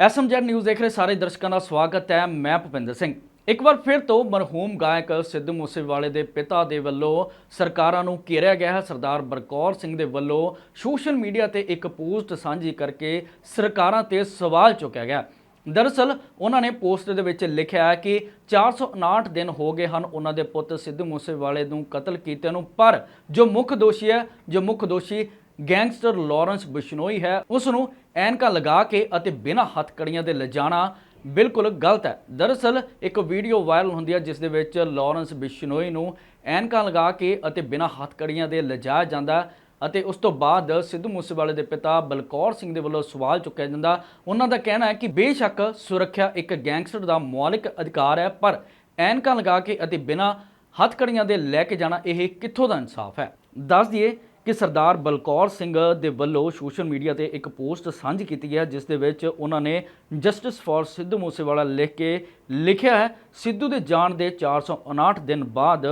SMZ news ਦੇਖ ਰਹੇ ਸਾਰੇ ਦਰਸ਼ਕਾਂ ਦਾ ਸਵਾਗਤ ਹੈ। ਮੈਂ ਭੁਪਿੰਦਰ ਸਿੰਘ। ਇੱਕ ਵਾਰ ਫਿਰ ਤੋਂ ਮਰਹੂਮ ਗਾਇਕ ਸਿੱਧੂ ਮੂਸੇਵਾਲੇ ਦੇ ਪਿਤਾ ਦੇ ਵੱਲੋਂ ਸਰਕਾਰਾਂ ਨੂੰ ਘੇਰਿਆ ਗਿਆ ਹੈ। ਸਰਦਾਰ ਬਰਕੌਰ ਸਿੰਘ ਦੇ ਵੱਲੋਂ ਸੋਸ਼ਲ ਮੀਡੀਆ ਤੇ ਇੱਕ ਪੋਸਟ ਸਾਂਝੀ ਕਰਕੇ ਸਰਕਾਰਾਂ ਤੇ ਸਵਾਲ ਚੁੱਕਿਆ ਗਿਆ। ਦਰਅਸਲ, ਉਹਨਾਂ ਨੇ ਪੋਸਟ ਦੇ ਵਿੱਚ ਲਿਖਿਆ ਹੈ ਕਿ 459 ਦਿਨ ਹੋ ਗਏ ਹਨ ਉਹਨਾਂ ਦੇ ਪੁੱਤ ਸਿੱਧੂ ਮੂਸੇਵਾਲੇ ਨੂੰ ਕਤਲ ਕੀਤੇ ਨੂੰ। ਪਰ ਜੋ ਮੁੱਖ ਦੋਸ਼ੀ ਹੈ, ਜੋ ਮੁੱਖ ਦੋਸ਼ੀ ਗੈਂਗਸਟਰ ਲਾਰੈਂਸ ਬਿਸ਼ਨੋਈ ਹੈ। ਉਸ ਨੂੰ ਐਨਕਾਂ ਲਗਾ ਕੇ ਅਤੇ ਬਿਨਾਂ ਹੱਥਕੜੀਆਂ ਦੇ ਲਿਜਾਣਾ ਬਿਲਕੁਲ ਗਲਤ ਹੈ। ਦਰਅਸਲ, ਇੱਕ ਵੀਡੀਓ ਵਾਇਰਲ ਹੁੰਦੀ ਹੈ, ਜਿਸ ਦੇ ਵਿੱਚ ਲਾਰੈਂਸ ਬਿਸ਼ਨੋਈ ਨੂੰ ਐਨਕਾਂ ਲਗਾ ਕੇ ਅਤੇ ਬਿਨਾਂ ਹੱਥਕੜੀਆਂ ਦੇ ਲਿਜਾਇਆ ਜਾਂਦਾ ਅਤੇ ਉਸ ਤੋਂ ਬਾਅਦ ਸਿੱਧੂ ਮੂਸੇਵਾਲੇ ਦੇ ਪਿਤਾ ਬਲਕੌਰ ਸਿੰਘ ਦੇ ਵੱਲੋਂ ਸਵਾਲ ਚੁੱਕਿਆ ਜਾਂਦਾ। ਉਹਨਾਂ ਦਾ ਕਹਿਣਾ ਹੈ ਕਿ ਬੇਸ਼ੱਕ ਸੁਰੱਖਿਆ ਇੱਕ ਗੈਂਗਸਟਰ ਦਾ ਮੌਲਿਕ ਅਧਿਕਾਰ ਹੈ, ਪਰ ਐਨਕਾਂ ਲਗਾ ਕੇ ਅਤੇ ਬਿਨਾਂ ਹੱਥਕੜੀਆਂ ਦੇ ਲੈ ਕੇ ਜਾਣਾ ਇਹ ਕਿੱਥੋਂ ਦਾ ਇਨਸਾਫ ਹੈ? ਦੱਸ ਦਈਏ ਕਿ ਸਰਦਾਰ ਬਲਕੌਰ ਸਿੰਘ ਦੇ ਵੱਲੋਂ ਸੋਸ਼ਲ ਮੀਡੀਆ ਤੇ ਇੱਕ ਪੋਸਟ ਸਾਂਝੀ ਕੀਤੀ ਹੈ, ਜਿਸ ਦੇ ਵਿੱਚ ਉਹਨਾਂ ਨੇ ਜਸਟਿਸ ਫॉर ਸਿੱਧੂ ਮੂਸੇਵਾਲਾ ਲਿਖ ਕੇ ਲਿਖਿਆ ਹੈ, ਸਿੱਧੂ ਦੇ ਜਾਣ ਦੇ 459 ਦਿਨ ਬਾਅਦ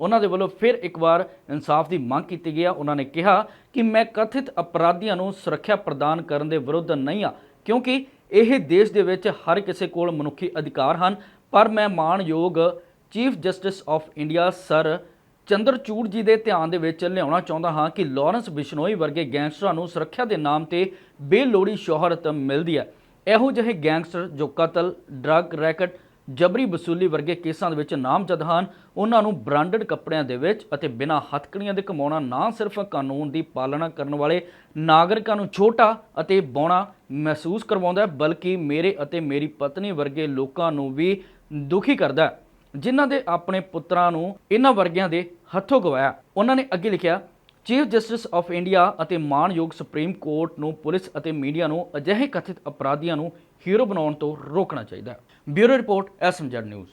ਉਹਨਾਂ ਦੇ ਵੱਲੋਂ ਫਿਰ ਇੱਕ ਵਾਰ ਇਨਸਾਫ ਦੀ ਮੰਗ ਕੀਤੀ ਗਈ ਹੈ। ਉਹਨਾਂ ਨੇ ਕਿਹਾ ਕਿ ਮੈਂ ਕਥਿਤ ਅਪਰਾਧੀਆਂ ਨੂੰ ਸੁਰੱਖਿਆ ਪ੍ਰਦਾਨ ਕਰਨ ਦੇ ਵਿਰੁੱਧ ਨਹੀਂ ਹਾਂ, ਕਿਉਂਕਿ ਇਹ ਦੇਸ਼ ਦੇ ਵਿੱਚ ਹਰ ਕਿਸੇ ਕੋਲ ਮਨੁੱਖੀ ਅਧਿਕਾਰ ਹਨ। ਪਰ ਮੈਂ ਮਾਣਯੋਗ chief justice of India sir Chandrachud ji ਦੇ ਧਿਆਨ ਦੇ ਵਿੱਚ ਲਿਆਉਣਾ ਚਾਹੁੰਦਾ ਹਾਂ ਕਿ ਲਾਰੈਂਸ ਬਿਸ਼ਨੋਈ ਵਰਗੇ ਗੈਂਗਸਟਰਾਂ ਨੂੰ ਸੁਰੱਖਿਆ ਦੇ ਨਾਮ ਤੇ ਬੇਲੋੜੀ ਸ਼ੋਹਰਤ ਮਿਲਦੀ ਹੈ। ਇਹੋ ਜਿਹੇ ਗੈਂਗਸਟਰ ਜੋ ਕਤਲ, ਡਰੱਗ, ਰੈਕਟ, ਜਬਰੀ ਵਸੂਲੀ ਵਰਗੇ ਕੇਸਾਂ ਦੇ ਵਿੱਚ ਨਾਮਜ਼ਦ ਹਨ, ਉਹਨਾਂ ਨੂੰ ਬ੍ਰਾਂਡਡ ਕੱਪੜਿਆਂ ਦੇ ਵਿੱਚ ਅਤੇ ਬਿਨਾਂ ਹੱਥਕੜੀਆਂ ਦੇ ਕਮਾਉਣਾ, ਨਾ ਸਿਰਫ ਕਾਨੂੰਨ ਦੀ ਪਾਲਣਾ ਕਰਨ ਵਾਲੇ ਨਾਗਰਿਕਾਂ ਨੂੰ ਛੋਟਾ ਅਤੇ ਬੌਣਾ ਮਹਿਸੂਸ ਕਰਵਾਉਂਦਾ ਹੈ, ਬਲਕਿ ਮੇਰੇ ਅਤੇ ਮੇਰੀ ਪਤਨੀ ਵਰਗੇ ਲੋਕਾਂ ਨੂੰ ਵੀ ਦੁਖੀ ਕਰਦਾ ਹੈ। ਜਿਨ੍ਹਾਂ ਦੇ ਆਪਣੇ ਪੁੱਤਰਾਂ ਨੂੰ ਇਹਨਾਂ ਵਰਗਿਆਂ ਦੇ ਹੱਥੋਂ ਗਵਾਇਆ। ਉਹਨਾਂ ਨੇ ਅੱਗੇ ਲਿਖਿਆ ਚੀਫ ਜਸਟਿਸ ਆਫ ਇੰਡੀਆ ਅਤੇ ਮਾਣਯੋਗ ਸੁਪਰੀਮ ਕੋਰਟ ਨੂੰ ਪੁਲਿਸ ਅਤੇ ਮੀਡੀਆ ਨੂੰ ਅਜਿਹੇ ਕਥਿਤ ਅਪਰਾਧੀਆਂ ਨੂੰ ਹੀਰੋ ਬਣਾਉਣ ਤੋਂ ਰੋਕਣਾ ਚਾਹੀਦਾ ਹੈ। Bureau report, SMZ news.